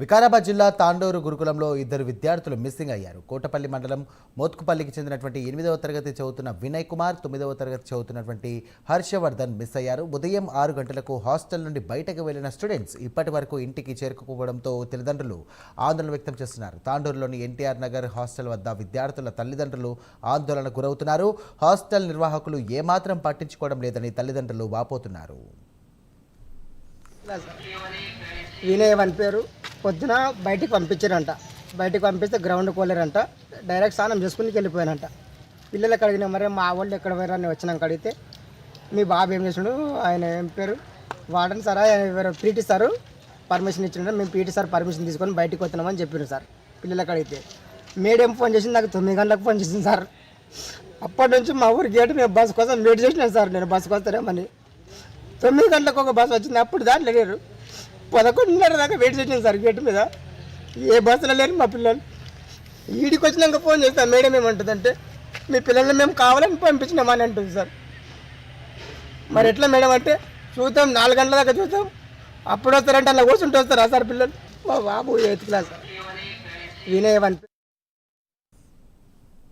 వికారాబాద్ జిల్లా తాండూరు గురుకులంలో ఇద్దరు విద్యార్థులు మిస్సింగ్ అయ్యారు. కోటపల్లి మండలం మోత్కుపల్లికి చెందినటువంటి ఎనిమిదవ తరగతి చదువుతున్న వినయ్ కుమార్ తొమ్మిదవ తరగతి చదువుతున్నటువంటి హర్షవర్ధన్ మిస్ అయ్యారు. ఉదయం ఆరు గంటలకు హాస్టల్ నుండి బయటకు వెళ్ళిన స్టూడెంట్స్ ఇప్పటి వరకు ఇంటికి చేరుకోవడంతో తల్లిదండ్రులు ఆందోళన వ్యక్తం చేస్తున్నారు. తాండూరులోని ఎన్టీఆర్ నగర్ హాస్టల్ వద్ద విద్యార్థుల తల్లిదండ్రులు ఆందోళన గురవుతున్నారు. హాస్టల్ నిర్వాహకులు ఏమాత్రం పట్టించుకోవడం లేదని తల్లిదండ్రులు వాపోతున్నారు. వినయ్ అని పేరు. పొద్దున బయటికి పంపించారంట. బయటికి పంపిస్తే గ్రౌండ్ కోలేరంట. డైరెక్ట్ స్నానం చేసుకుని వెళ్ళిపోయానంట పిల్లలకి అడిగిన మరి మా వాళ్ళు ఎక్కడ పోయారని వచ్చినాక అడిగితే మీ బాబు ఏం చేసినాడు ఆయన ఏం పేరు? వాడని సార్ ఎవరు? పీటీ సారు పర్మిషన్ ఇచ్చిండు. మేము పీటీ సార్ పర్మిషన్ తీసుకొని బయటికి వస్తున్నామని చెప్పారు సార్. పిల్లలకి అడిగితే మేడం ఫోన్ చేసింది? నాకు తొమ్మిది గంటలకు ఫోన్ చేసింది సార్. అప్పటి నుంచి మా ఊరి గేటు నేను బస్ కోసం వెయిట్ చేసినాను సార్. నేను బస్సుకు వస్తారేమని. తొమ్మిది గంటలకు ఒక బస్సు వచ్చింది. అప్పుడు దాంట్లో లేరు. పదకొండున్నర దాకా వెయిట్ చేసాను సార్ గేట్ మీద. ఏ బస్సులో లేని మా పిల్లలు. ఈడికి వచ్చినాక ఫోన్ చేస్తాను మేడం ఏమంటుంది అంటే మీ పిల్లల్ని మేము కావాలని పంపించినామని అంటుంది సార్. మరి ఎట్లా మేడం అంటే చూద్దాం నాలుగు గంటల దాకా చూద్దాం. అప్పుడు వస్తారంటే అలా కూర్చుంటూ వస్తారా సార్ పిల్లలు? మా బాబు ఎయిత్ క్లాస్ వినయ్ వన్